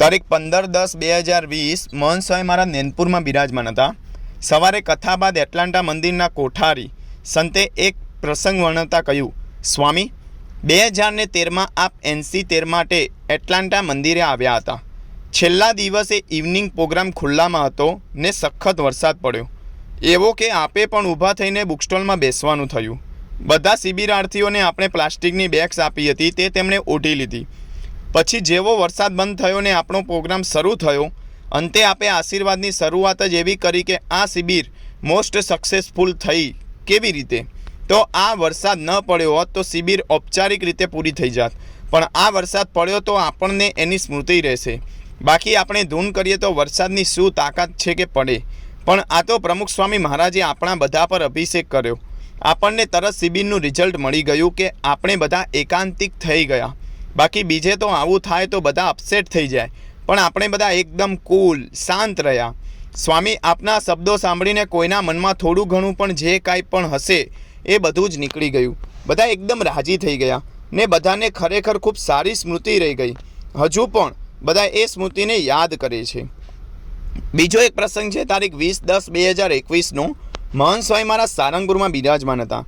તારીખ પંદર દસ બે હજાર વીસ મોહન સ્વામી મારા નેનપુરમાં બિરાજમાન હતા. સવારે કથા બાદ એટલાન્ટા મંદિરના કોઠારી સંતે એક પ્રસંગ વર્ણવતા કહ્યું, સ્વામી, બે હજારને તેરમાં આપ એનસી તેર માટે એટલાન્ટા મંદિરે આવ્યા હતા. છેલ્લા દિવસે ઇવનિંગ પ્રોગ્રામ ખુલ્લામાં હતો ને સખત વરસાદ પડ્યો. એવો કે આપે પણ ઊભા થઈને બુક સ્ટોલમાં બેસવાનું થયું. બધા શિબિરાર્થીઓને આપણે પ્લાસ્ટિકની બેગ્સ આપી હતી, તે તેમણે ઓઢી લીધી. પછી જેવો વરસાદ બંધ થયો ને આપણો પ્રોગ્રામ શરૂ થયો, અંતે આપે આશીર્વાદની શરૂઆત જ એવી કરી કે આ શિબિર મોસ્ટ સક્સેસફુલ થઈ કેવી રીતે? તો આ વરસાદ ન પડ્યો હોત તો શિબિર ઔપચારિક રીતે પૂરી થઈ જાત. પણ આ વરસાદ પડ્યો તો આપણને એની સ્મૃતિ રહેશે. બાકી આપણે ધૂન કરીએ તો વરસાદની શું તાકાત છે કે પડે? પણ આ તો પ્રમુખ સ્વામી મહારાજે આપણા બધા પર અભિષેક કર્યો. આપણને તરત શિબિરનું રિઝલ્ટ મળી ગયું કે આપણે બધા એકાંતિક થઈ ગયા. બાકી બીજે તો આવું થાય તો બધા અપસેટ થઈ જાય. પણ આપણે બધા એકદમ કુલ શાંત રહ્યા. સ્વામી, આપના શબ્દો સાંભળીને કોઈના મનમાં થોડું ઘણું પણ જે કાંઈ પણ હશે, એ બધું જ નીકળી ગયું. બધા એકદમ રાજી થઈ ગયા ને બધાને ખરેખર ખૂબ સારી સ્મૃતિ રહી ગઈ. હજુ પણ બધા એ સ્મૃતિને યાદ કરે છે. બીજો એક પ્રસંગ છે, તારીખ વીસ દસ બે હજાર એકવીસનો. મહંત સ્વામી મારા સારંગપુરમાં બિરાજમાન હતા.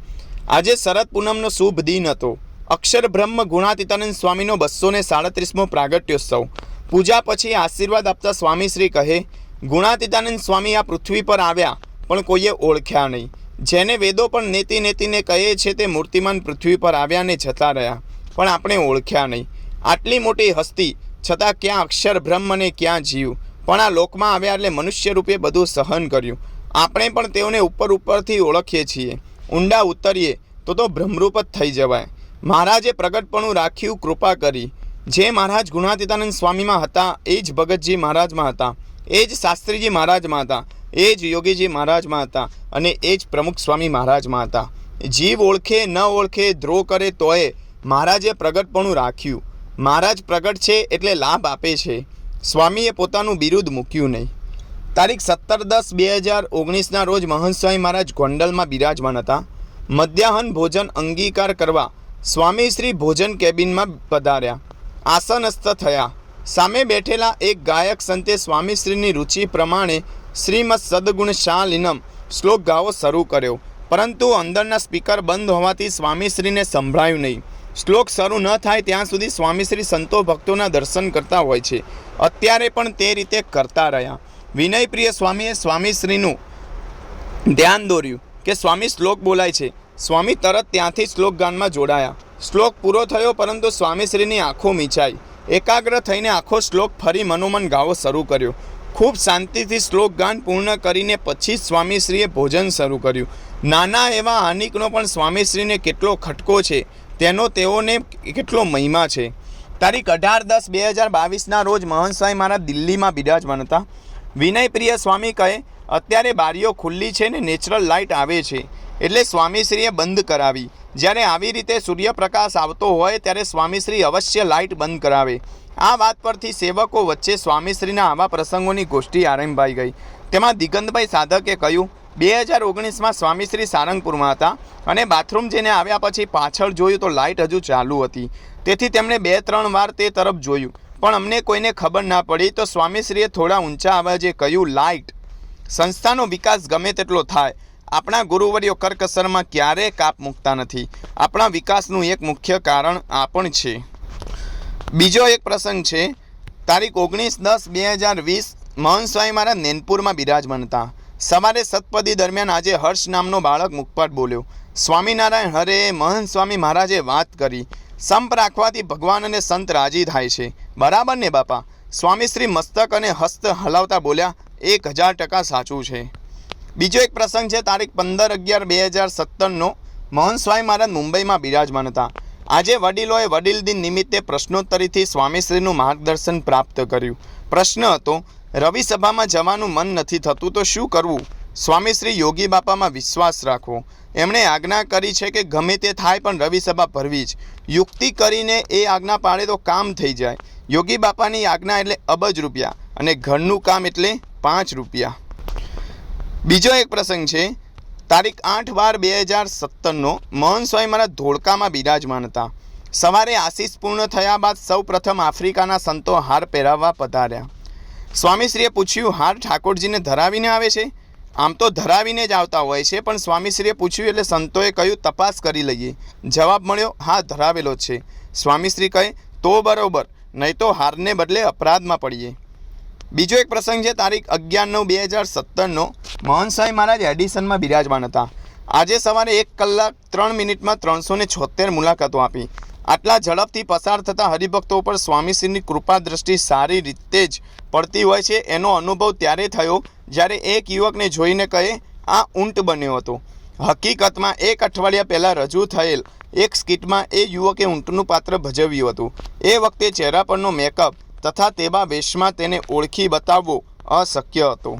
આજે શરદ પૂનમનો શુભ દિન હતો. અક્ષર બ્રહ્મ ગુણાતીતાનંદ સ્વામીનો બસો ને સાડત્રીસમો પ્રાગટ્યોત્સવ. પૂજા પછી આશીર્વાદ આપતા સ્વામીશ્રી કહે, ગુણાતીતાનંદ સ્વામી આ પૃથ્વી પર આવ્યા, પણ કોઈએ ઓળખ્યા નહીં. જેને વેદો પણ નેતિ નેતિને કહે છે તે મૂર્તિમાન પૃથ્વી પર આવ્યા ને જતા રહ્યા, પણ આપણે ઓળખ્યા નહીં. આટલી મોટી હસ્તી, છતાં ક્યાં અક્ષર બ્રહ્મ ક્યાં જીવ? પણ આ લોકમાં આવ્યા એટલે મનુષ્ય રૂપે બધું સહન કર્યું. આપણે પણ તેઓને ઉપર ઉપરથી ઓળખીએ છીએ. ઊંડા ઉતરીએ તો તો ભ્રમરૂપ જ થઈ જવાય. મહારાજે પ્રગટપણું રાખ્યું, કૃપા કરી. જે મહારાજ ગુણાતીતાનંદ સ્વામીમાં હતા, એ જ ભગતજી મહારાજમાં હતા. એ જ શાસ્ત્રીજી મહારાજમાં હતા. એ જ યોગીજી મહારાજમાં હતા. અને એ જ પ્રમુખ સ્વામી મહારાજમાં હતા. જીવ ઓળખે, ન ઓળખે, દ્રોહ કરે તોય મહારાજે પ્રગટપણું રાખ્યું. મહારાજ પ્રગટ છે એટલે લાભ આપે છે. સ્વામીએ પોતાનું બિરુદ મૂક્યું નહીં. તારીખ સત્તર દસ બે હજાર ઓગણીસના રોજ મહંત સ્વામી મહારાજ ગોંડલમાં બિરાજમાન હતા. મધ્યાહન ભોજન અંગીકાર કરવા સ્વામી શ્રી ભોજન કેબિનમાં પધાર્યા. આસનસ્થ થયા. સામે બેઠેલા એક ગાયક સંતે સ્વામીશ્રીની રુચિ પ્રમાણે શ્રીમદ સદગુણ શાલિનમ શ્લોક ગાવો શરૂ કર્યો. પરંતુ અંદરના સ્પીકર બંધ હોવાથી સ્વામીશ્રીને સંભળાયું નહીં. શ્લોક શરૂ ન થાય ત્યાં સુધી સ્વામીશ્રી સંતો ભક્તોના દર્શન કરતા હોય છે. અત્યારે પણ તે રીતે કરતા રહ્યા. વિનયપ્રિય સ્વામીએ સ્વામીશ્રીનું ધ્યાન દોર્યું કે સ્વામી શ્લોક બોલાય છે. સ્વામી તરત ત્યાંથી શ્લોક ગાનમાં જોડાયા. શ્લોક પૂરો થયો પરંતુ સ્વામીશ્રીની આંખો મીચાઈ. એકાગ્ર થઈને આખો શ્લોક ફરી મનોમન ગાવો શરૂ કર્યો. ખૂબ શાંતિથી શ્લોક ગાન પૂર્ણ કરીને પછી સ્વામીશ્રીએ ભોજન શરૂ કર્યું. નાના એવા હાનિકનો પણ સ્વામીશ્રીને કેટલો ખટકો છે, તેનો તેઓને કેટલો મહિમા છે. તારીખ અઢાર દસ બે હજાર બાવીસના રોજ મહંત મારા દિલ્હીમાં બિરાજમાન હતા. વિનયપ્રિય સ્વામી કહે, અત્યારે બારીઓ ખુલ્લી છે ને નેચરલ લાઇટ આવે છે. એટલે સ્વામીશ્રીએ બંધ કરાવી. જ્યારે આવી રીતે સૂર્યપ્રકાશ આવતો હોય ત્યારે સ્વામીશ્રી અવશ્ય લાઇટ બંધ કરાવે. આ વાત પરથી સેવકો વચ્ચે સ્વામીશ્રીના આવા પ્રસંગોની ગોષ્ઠી આરંભાઈ ગઈ. તેમાં દિગંતભાઈ સાધકે કહ્યું, બે હજાર ઓગણીસમાં સ્વામીશ્રી સારંગપુરમાં હતા અને બાથરૂમ જઈને આવ્યા પછી પાછળ જોયું તો લાઇટ હજુ ચાલુ હતી. તેથી તેમણે બે ત્રણ વાર તે તરફ જોયું. પણ અમને કોઈને ખબર ના પડી તો સ્વામીશ્રીએ થોડા ઊંચા અવાજે કહ્યું, લાઇટ. સંસ્થાનો વિકાસ ગમે તેટલો થાય આપણા ગુરુવર્યો કરકસરમાં ક્યારેય કાપ મૂકતા નથી? આપણા વિકાસનું એક મુખ્ય કારણ આ પણ છે. બીજો એક પ્રસંગ છે, તારીખ ઓગણીસ દસ બે હજાર વીસ, મહન સ્વામી મારા નેનપુરમાં બિરાજમાન હતા. સવારે સતપદી દરમિયાન આજે હર્ષ નામનો બાળક મુખપાટ બોલ્યો. સ્વામિનારાયણ હરે, મહન સ્વામી મહારાજે વાત કરી. સંપ રાખવાથી ભગવાન અને સંત રાજી થાય છે. બરાબર ને બાપા? સ્વામીશ્રી મસ્તક અને હસ્ત હલાવતા બોલ્યા, એક હજાર ટકા સાચું છે. બીજો એક પ્રસંગ છે, તારીખ પંદર અગિયાર બે હજાર સત્તરનો. મહંત સ્વામી મહારાજ મુંબઈમાં બિરાજમાન હતા. આજે વડીલોએ વડીલ દિન નિમિત્તે પ્રશ્નોત્તરીથી સ્વામીશ્રીનું માર્ગદર્શન પ્રાપ્ત કર્યું. પ્રશ્ન હતો રવિ સભામાં જવાનું મન નથી થતું તો શું કરવું? સ્વામીશ્રી યોગી બાપામાં વિશ્વાસ રાખવો. એમણે આજ્ઞા કરી છે કે ગમે તે થાય પણ રવિ સભા ભરવી જ. યુક્તિ કરીને એ આજ્ઞા પાડે તો કામ થઈ જાય. યોગી બાપાની આજ્ઞા એટલે અબજ રૂપિયા અને ઘરનું કામ એટલે પાંચ રૂપિયા. બીજો એક પ્રસંગ છે. તારીખ આઠ બાર બે હજાર સત્તરનો મોહન સ્વામી મારા ધોળકામાં બિરાજમાન હતા. સવારે આશીષ પૂર્ણ થયા બાદ સૌ પ્રથમ આફ્રિકાના સંતો હાર પહેરાવવા પધાર્યા. સ્વામીશ્રીએ પૂછ્યું, હાર ઠાકોરજીને ધરાવીને આવે છે? આમ તો ધરાવીને જ આવતા હોય છે, પણ સ્વામીશ્રીએ પૂછ્યું એટલે સંતોએ કહ્યું, તપાસ કરી લઈએ. જવાબ મળ્યો, હા, ધરાવેલો છે. સ્વામીશ્રી કહે, તો બરોબર, નહીં તો હારને બદલે અપરાધમાં પડીએ. બીજો એક પ્રસંગ છે, તારીખ અગિયાર નવ બે હજાર સત્તરનો. મોહન સાંઈ મહારાજ એડિસનમાં બિરાજમાન હતા. આજે સવારે એક કલાક ત્રણ મિનિટમાં ત્રણસો ને છોતેર મુલાકાતો આપી. આટલા ઝડપથી પસાર થતા હરિભક્તો ઉપર સ્વામીશ્રીની કૃપા દ્રષ્ટિ સારી રીતે જ પડતી હોય છે, એનો અનુભવ ત્યારે થયો જ્યારે એક યુવકને જોઈને કહે, આ ઊંટ બન્યો હતો. હકીકતમાં એક અઠવાડિયા પહેલાં રજૂ થયેલ એક સ્કિટમાં એ યુવકે ઊંટનું પાત્ર ભજવ્યું હતું. એ વખતે ચહેરા પરનો મેકઅપ તથા તેવા વેશમાં તેને ઓળખી બતાવવો અશક્ય હતો.